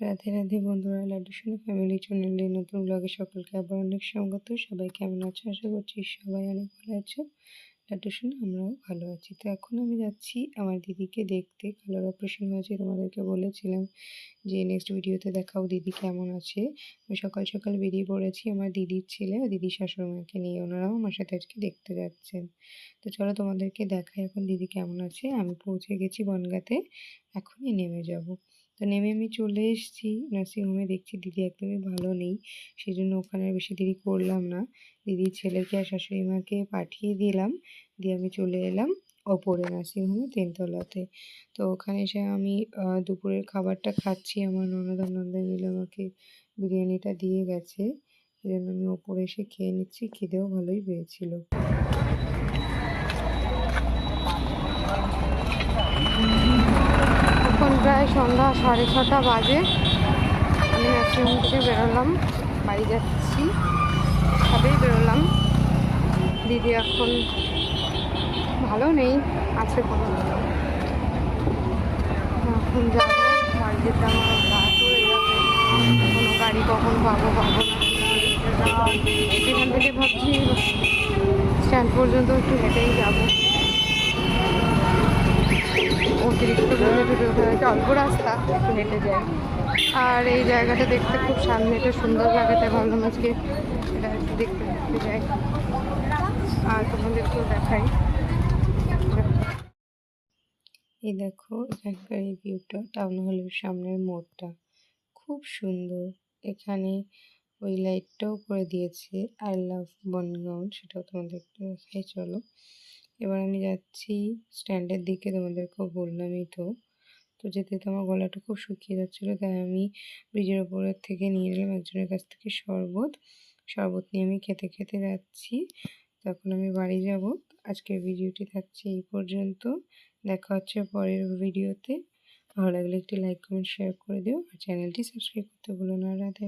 রাধে রাধে বন্ধুরা, লাড্ডু সোনা ফ্যামিলি চ্যানেলে নতুন ব্লগে সকলকে আবার অনেক স্বাগত। সবাই কেমন আছো? আশা করছি সবাই অনেক ভালো আছো। সোনা, আমরাও ভালো আছি। তো এখন আমি যাচ্ছি আমার দিদিকে দেখতে। কালার অপারেশন হয়েছে, তোমাদেরকে বলেছিলাম যে নেক্সট ভিডিওতে দেখাও দিদি কেমন আছে। আমি সকাল সকাল বেরিয়ে পড়েছি আমার দিদির ছেলে আর দিদির শাশুড়িমাকে নিয়ে। ওনারাও আমার সাথে আজকে দেখতে যাচ্ছেন। তো চলো তোমাদেরকে দেখাই এখন দিদি কেমন আছে। আমি পৌঁছে গেছি বনগাতে, এখনই নেমে যাব। তো নেমে আমি চলে এসেছি। নার্সিংহোমে দেখছি দিদি একদমই ভালো নেই। সেই জন্য ওখানে বেশি দেরি করলাম না। দিদির ছেলেকে আর শাশুড়ি মাকে পাঠিয়ে দিলাম। দিয়ে আমি চলে এলাম ওপরে নার্সিংহোমে তিনতলাতে। তো ওখানে এসে আমি দুপুরের খাবারটা খাচ্ছি। আমার ননদ নন্দা মিলে আমাকে বিরিয়ানিটা দিয়ে গেছে। সেই জন্য আমি ওপরে এসে খেয়ে নিচ্ছি। খিদেও ভালোই পেয়েছিল। প্রায় সন্ধ্যা সাড়ে ছটা বাজে। আমি নার্সিংহোম থেকে বেরোলাম, বাড়ি যাচ্ছি। সবেই বেরোলাম। দিদি এখন ভালো নেই, আছে কোনো এখন যাব, বাড়ি যেতে আমার রাত কোনো গাড়ি কখন পাবো পাবো না। এখান থেকে ভাবছি, স্ট্যান্ড পর্যন্ত একটু হেঁটেই যাব। অতিরিক্ত দূরে দূরে হয়ে অল্প রাস্তা, একটু হেঁটে যাই। আর এই জায়গাটা দেখতে খুব সামনে, এটা সুন্দর লাগে তাই ভাবলাম আজকে এটা একটু দেখতে দেখতে যাই। আর তোমাদেরকেও দেখাই। এই দেখো, এখানকার এই ভিউটা টাউন হলের সামনের মোড়টা। খুব সুন্দর। এখানে ওই লাইটটাও করে দিয়েছে আই লাভ বনগাঁও সেটাও তোমাদেরকে দেখাই, চলো। এবার আমি যাচ্ছি স্ট্যান্ডের দিকে, তোমাদেরকেও বললামই তো। তো যেতে তো আমার গলাটা খুব শুকিয়ে যাচ্ছিল, তাই আমি ব্রিজের ওপরের থেকে নিয়ে এলাম একজনের কাছ থেকে শরবত। শরবত নিয়ে আমি খেতে খেতে যাচ্ছি, তখন আমি বাড়ি যাব। আজকের ভিডিওটি থাকছে এই পর্যন্ত, দেখা হচ্ছে পরের ভিডিওতে। ভালো লাগলে একটি লাইক কমেন্ট শেয়ার করে দিও। আর চ্যানেলটি সাবস্ক্রাইব করতে ভুলো না। রাধে।